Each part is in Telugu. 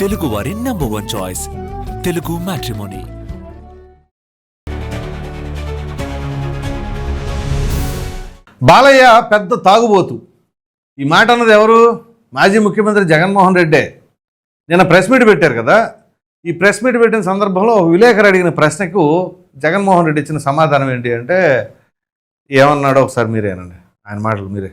తెలుగు వారి number one choice Telugu matrimony Balayya పెద్ద తాగుబోతు. ఈ మాట అన్నది ఎవరు? మాజీ ముఖ్యమంత్రి జగన్మోహన్ రెడ్డే. నిన్న ప్రెస్ మీట్ పెట్టారు కదా. ఈ ప్రెస్ మీట్ పెట్టిన సందర్భంలో ఒక విలేకరు అడిగిన ప్రశ్నకు జగన్మోహన్ రెడ్డి ఇచ్చిన సమాధానం ఏంటి అంటే ఏమన్నాడో ఒకసారి మీరేనండి. ఆయన మాటలు మీరే.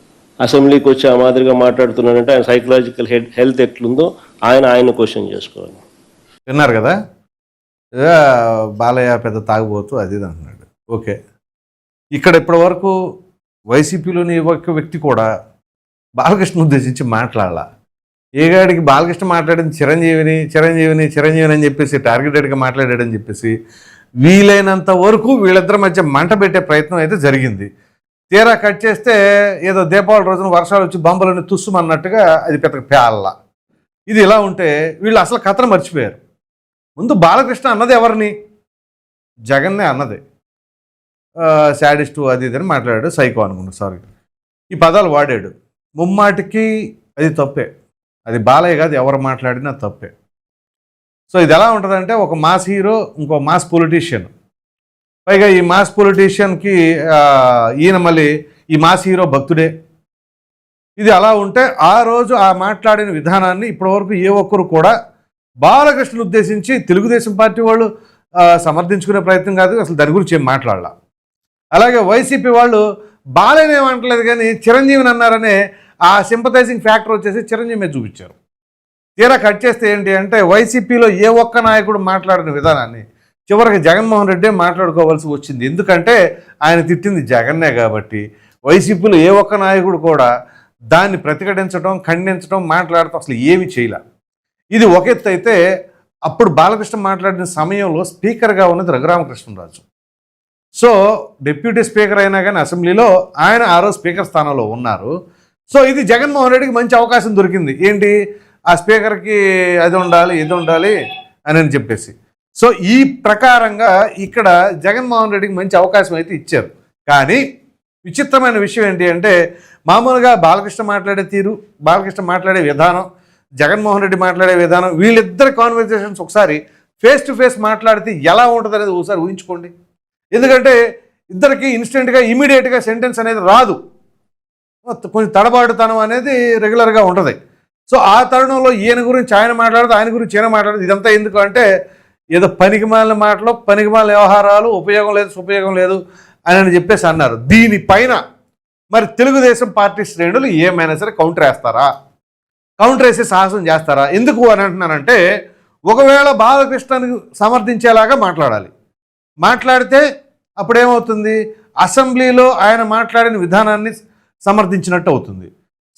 అసెంబ్లీకి వచ్చి ఆ మాదిరిగా మాట్లాడుతున్నాడంటే ఆయన సైకలాజికల్ హెల్త్ ఎట్లుందో ఆయన ఆయన క్వశ్చన్ చేసుకోవాలి. విన్నారు కదా? బాలయ్య పెద్ద తాగుబోతు అది ఇది అంటున్నాడు. ఓకే. ఇక్కడ ఇప్పటి వరకు వైసీపీలోని ఒక వ్యక్తి కూడా బాలకృష్ణ ఉద్దేశించి మాట్లాడాల. ఏగాడికి బాలకృష్ణ మాట్లాడింది చిరంజీవిని చిరంజీవిని చిరంజీవిని అని చెప్పేసి టార్గెటెడ్గా మాట్లాడాడని చెప్పేసి వీలైనంత వరకు వీళ్ళిద్దరి మధ్య మంట పెట్టే ప్రయత్నం అయితే జరిగింది. తీరా కట్ చేస్తే ఏదో దీపావళి రోజున వర్షాలు వచ్చి బంబులని తుస్సుమన్నట్టుగా అది పెద్ద పేల ఇది ఇలా ఉంటే వీళ్ళు అసలు కథను మర్చిపోయారు. ముందు బాలకృష్ణ అన్నది ఎవరిని? జగన్నే అన్నది. శాడిస్టు అది ఇది అని మాట్లాడాడు సైకో అనుకున్నాడు సారీ. ఈ పదాలు వాడాడు. ముమ్మాటికి అది తప్పే. అది బాలయ్య కాదు ఎవరు మాట్లాడినా తప్పే. సో ఇది ఎలా ఉంటుందంటే ఒక మాస్ హీరో ఇంకో మాస్ పొలిటీషియన్. పైగా ఈ మాస్ పొలిటీషియన్కి ఈయన మళ్ళీ ఈ మాస్ హీరో భక్తుడే. ఇది అలా ఉంటే ఆ రోజు ఆ మాట్లాడిన విధానాన్ని ఇప్పటివరకు ఏ ఒక్కరు కూడా బాలకృష్ణను ఉద్దేశించి తెలుగుదేశం పార్టీ వాళ్ళు సమర్థించుకునే ప్రయత్నం కాదు అసలు దాని గురించి ఏం మాట్లాడాల. అలాగే వైసీపీ వాళ్ళు బాలయ్యని అంటలేదు కానీ చిరంజీవిని అన్నారనే ఆ సింపథైజింగ్ ఫ్యాక్టర్ వచ్చేసి చిరంజీవి చూపించారు. తీరా కట్ చేస్తే ఏంటి అంటే వైసీపీలో ఏ ఒక్క నాయకుడు మాట్లాడిన విధానాన్ని చివరికి జగన్మోహన్ రెడ్డి మాట్లాడుకోవాల్సి వచ్చింది. ఎందుకంటే ఆయన తిట్టింది జగన్నే కాబట్టి. వైసీపీలో ఏ ఒక్క నాయకుడు కూడా దాన్ని ప్రతిఘటించడం ఖండించడం మాట్లాడటం అసలు ఏమి చేయలే. ఇది ఒక ఎత్తు అయితే అప్పుడు బాలకృష్ణ మాట్లాడిన సమయంలో స్పీకర్గా ఉన్నది రఘురామకృష్ణరాజు. సో డిప్యూటీ స్పీకర్ అయినా కానీ అసెంబ్లీలో ఆయన ఆ స్పీకర్ స్థానంలో ఉన్నారు. సో ఇది జగన్మోహన్ రెడ్డికి మంచి అవకాశం దొరికింది. ఏంటి? ఆ స్పీకర్కి అది ఉండాలి ఇది ఉండాలి అని అని చెప్పేసి. సో ఈ ప్రకారంగా ఇక్కడ జగన్మోహన్ రెడ్డికి మంచి అవకాశం అయితే ఇచ్చారు. కానీ విచిత్రమైన విషయం ఏంటి అంటే మామూలుగా బాలకృష్ణ మాట్లాడే తీరు బాలకృష్ణ మాట్లాడే విధానం జగన్మోహన్ రెడ్డి మాట్లాడే విధానం వీళ్ళిద్దరి కాన్వర్జేషన్స్ ఒకసారి ఫేస్ టు ఫేస్ మాట్లాడితే ఎలా ఉంటుంది అనేది ఒకసారి ఊహించుకోండి. ఎందుకంటే ఇద్దరికి ఇన్స్టెంట్గా ఇమీడియట్గా సెంటెన్స్ అనేది రాదు. కొంచెం తడబాటుతనం అనేది రెగ్యులర్గా ఉంటుంది. సో ఆ తరుణంలో ఈయన గురించి ఆయన మాట్లాడదు ఆయన గురించి ఈయన మాట్లాడదు ఇదంతా ఎందుకు అంటే ఏదో పనికిమాలిన మాటలో పనికిమాలిన వ్యవహారాలు ఉపయోగం లేదు ఉపయోగం లేదు అని అని చెప్పేసి అన్నారు. దీనిపైన మరి తెలుగుదేశం పార్టీ శ్రేణులు ఏమైనా సరే కౌంటర్ వేస్తారా? కౌంటర్ వేసే సాహసం చేస్తారా? ఎందుకు అని అంటున్నానంటే ఒకవేళ బాలకృష్ణని సమర్థించేలాగా మాట్లాడాలి. మాట్లాడితే అప్పుడేమవుతుంది? అసెంబ్లీలో ఆయన మాట్లాడిన విధానాన్ని సమర్థించినట్టు అవుతుంది.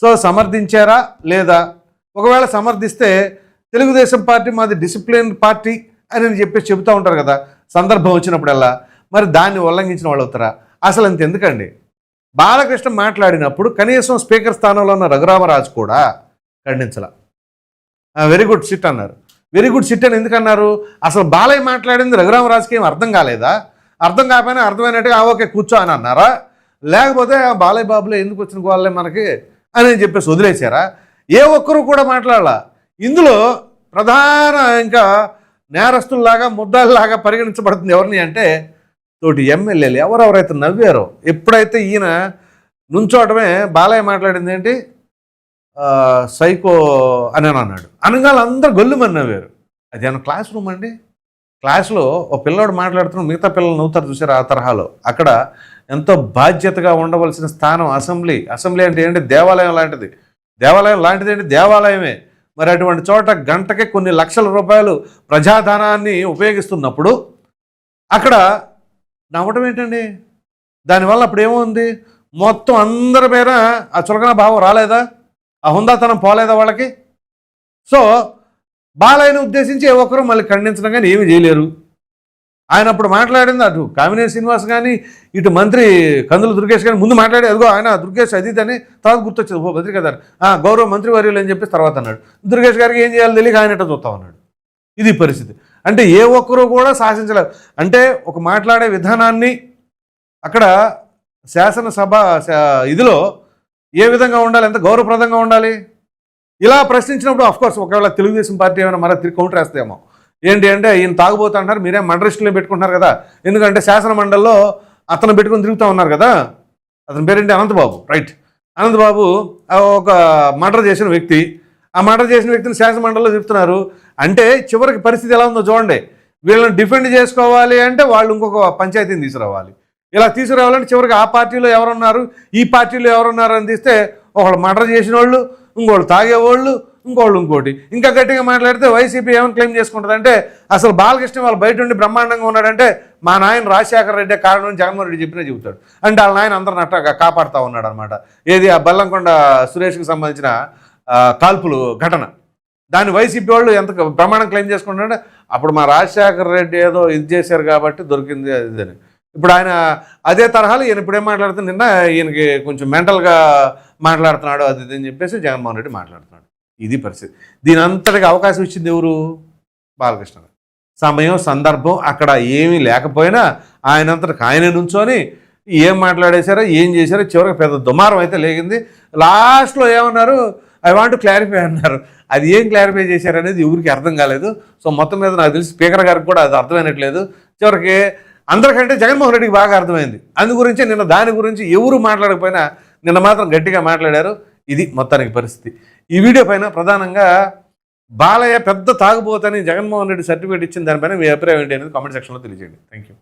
సో సమర్థించారా? లేదా? ఒకవేళ సమర్థిస్తే తెలుగుదేశం పార్టీ మాది డిసిప్లిన్ పార్టీ అని అని చెప్పేసి చెబుతూ ఉంటారు కదా సందర్భం వచ్చినప్పుడల్లా. మరి దాన్ని ఉల్లంఘించిన వాళ్ళు అవుతారా? అసలు అంత ఎందుకండి? బాలకృష్ణ మాట్లాడినప్పుడు కనీసం స్పీకర్ స్థానంలో ఉన్న రఘురామరాజు కూడా ఖండించాల. వెరీ గుడ్ సిట్ అన్నారు. వెరీ గుడ్ సిట్ అని ఎందుకన్నారు అసలు బాలయ్య మాట్లాడింది రఘురామరాజుకి ఏం అర్థం కాలేదా? అర్థం కాకపోయినా అర్థమైనట్టుగా "ఆ, ఓకే కూర్చో అని అన్నారా? లేకపోతే "ఆ, బాలయ్య బాబులే ఎందుకు వచ్చిన వాళ్ళే మనకి? అని చెప్పేసి వదిలేశారా ఏ ఒక్కరు కూడా మాట్లాడాల. ఇందులో ప్రధాన ఇంకా నేరస్తుల్లాగా ముద్దాల్లాగా పరిగణించబడుతుంది ఎవరిని అంటే తోటి ఎమ్మెల్యేలు. ఎవరెవరైతే నవ్వారో ఎప్పుడైతే ఈయన నుంచోవటమే బాలయ్య మాట్లాడింది ఏంటి? సైకో అని అని అన్నాడు. అనగానే అందరూ గొల్లుమని నవ్వారు. అది ఏమన్నా క్లాస్ రూమ్ అండి? క్లాస్లో ఒక పిల్లోడు మాట్లాడుతున్న మిగతా పిల్లలు నవ్వుతారు చూసారు ఆ తరహాలో. అక్కడ ఎంతో బాధ్యతగా ఉండవలసిన స్థానం అసెంబ్లీ. అసెంబ్లీ అంటే ఏంటి? దేవాలయం లాంటిది. దేవాలయం లాంటిది ఏంటి? దేవాలయమే. మరి అటువంటి చోట గంటకి కొన్ని లక్షల రూపాయలు ప్రజాధనాన్ని ఉపయోగిస్తున్నప్పుడు అక్కడ నవ్వటం ఏంటండి? దానివల్ల అప్పుడు ఏముంది? మొత్తం అందరి మీద ఆ చులకన భావం రాలేదా? ఆ హుందాతనం పోలేదా వాళ్ళకి? సో బాలయ్యను ఉద్దేశించి ఏ ఒక్కరూ మళ్ళీ ఖండించడం కానీ ఏమీ చేయలేరు. ఆయన అప్పుడు మాట్లాడింది అటు కామినేని శ్రీనివాస్ కానీ ఇటు మంత్రి కందుల దుర్గేష్ కానీ ముందు మాట్లాడి అదిగో ఆయన దుర్గేష్ అది అని తర్వాత గుర్తొచ్చింది. ఓ భద్రిక గారు "ఆ, గౌరవ మంత్రి వర్యులు అని చెప్పేసి తర్వాత అన్నాడు. దుర్గేష్ గారికి ఏం చేయాలో తెలియక ఆయన ఇట్ట చూస్తా ఉన్నాడు ఇది పరిస్థితి. అంటే ఏ ఒక్కరూ కూడా శాసించలేదు అంటే ఒక మాట్లాడే విధానాన్ని అక్కడ శాసనసభ ఇదిలో ఏ విధంగా ఉండాలి ఎంత గౌరవప్రదంగా ఉండాలి? ఇలా ప్రశ్నించినప్పుడు అఫ్కోర్స్ ఒకవేళ తెలుగుదేశం పార్టీ ఏమైనా మరో తిరిగి కౌంటర్ వేస్తేమో ఏంటి అంటే ఈయన తాగుబోతుంటారు మీరే మండలిస్టులే పెట్టుకుంటున్నారు కదా. ఎందుకంటే శాసన మండలిలో అతను పెట్టుకుని తిరుగుతూ ఉన్నారు కదా. అతని పేరేంటి? అనంతబాబు. రైట్ అనంతబాబు ఒక మర్డర్ చేసిన వ్యక్తి. ఆ మర్డర్ చేసిన వ్యక్తిని శాసనమండలిలో చెప్తున్నారు అంటే చివరికి పరిస్థితి ఎలా ఉందో చూడండి. వీళ్ళని డిఫెండ్ చేసుకోవాలి అంటే వాళ్ళు ఇంకొక పంచాయతీని తీసుకురావాలి. ఇలా తీసుకురావాలంటే చివరికి ఆ పార్టీలో ఎవరున్నారు? ఈ పార్టీలో ఎవరున్నారు అని తీస్తే ఒకళ్ళు మర్డర్ చేసిన వాళ్ళు ఇంకోళ్ళు తాగేవాళ్ళు ఇంకోళ్ళు ఇంకోటి. ఇంకా గట్టిగా మాట్లాడితే వైసీపీ ఏమని క్లెయిమ్ చేసుకుంటుంది అంటే అసలు బాలకృష్ణ వాళ్ళు బయట ఉండి బ్రహ్మాండంగా ఉన్నాడంటే మా నాయన రాజశేఖర రెడ్డి కారణం జగన్మోహన్ రెడ్డి చెప్పినా చెబుతాడు. అంటే వాళ్ళ నాయన అందరిని అట్టగా కాపాడుతూ ఉన్నాడు అనమాట ఏది ఆ బల్లంకొండ సురేష్కి సంబంధించిన కాల్పులు ఘటన. దాన్ని వైసీపీ వాళ్ళు ఎంత ప్రమాణం క్లెయిమ్ చేసుకుంటారంటే అప్పుడు మా రాజశేఖర రెడ్డి ఏదో ఇది చేశారు కాబట్టి దొరికింది అది ఇప్పుడు ఆయన అదే తరహాలో ఈయన ఇప్పుడేం ఏం మాట్లాడుతుంది నిన్న ఈయనకి కొంచెం మెంటల్గా మాట్లాడుతున్నాడు అది ఇది అని చెప్పేసి జగన్మోహన్ రెడ్డి మాట్లాడుతున్నాడు. ఇది పరిస్థితి. దీని అంతటికి అవకాశం ఇచ్చింది ఎవరు? బాలకృష్ణ సమయం సందర్భం అక్కడ ఏమీ లేకపోయినా ఆయన అంతటికి ఆయన నుంచొని ఏం మాట్లాడేశారో ఏం చేశారో చివరికి పెద్ద దుమారం అయితే లేగింది. లాస్ట్లో ఏమన్నారు? ఐ వాంట్ క్లారిఫై అన్నారు. అది ఏం క్లారిఫై చేశారు అనేది ఎవరికి అర్థం కాలేదు. సో మొత్తం మీద నాకు తెలిసి స్పీకర్ గారికి కూడా అది అర్థమైనట్లేదు. చివరికి అందరికంటే జగన్మోహన్ రెడ్డికి బాగా అర్థమైంది. అందు గురించి నిన్న దాని గురించి ఎవరు మాట్లాడకపోయినా నిన్న మాత్రం గట్టిగా మాట్లాడారు. ఇది మొత్తానికి పరిస్థితి. ఈ వీడియో పైన ప్రధానంగా బాలయ్య పెద్ద తాగుబోతని జగన్మోహన్ రెడ్డి సర్టిఫికేట్ ఇచ్చిన దానిపైన మీ అభిప్రాయం ఏంటి అనేది కామెంట్ సెక్షన్లో తెలియజేయండి. Thank you